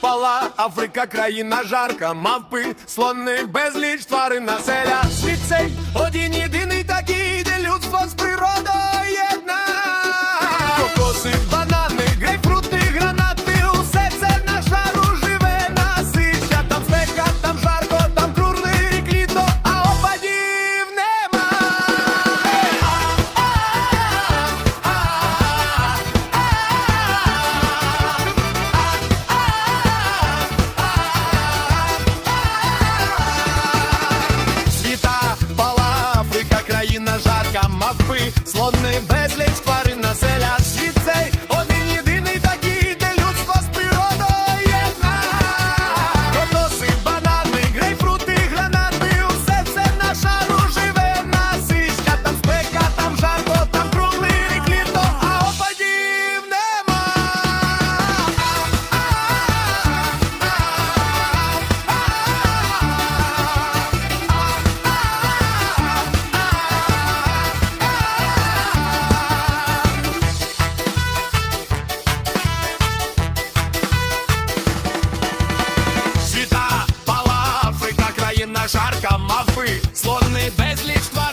Пала Африка, країна жарка, мавпи, слони безліч тварин населя. Світ цей один єдиний жарка мапи, слони безліч тварин. Жарка мавпи, слони безліч тварин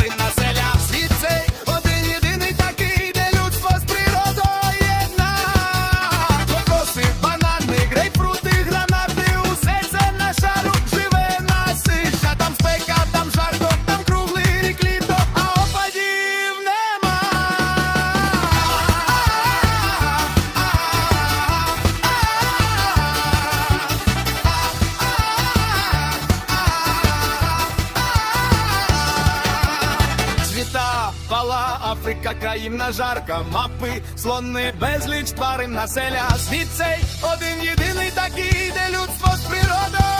пала Африка, країна жарка, мапи, слони, безліч тварин населя. Світ цей один єдиний такий, де людство з природою.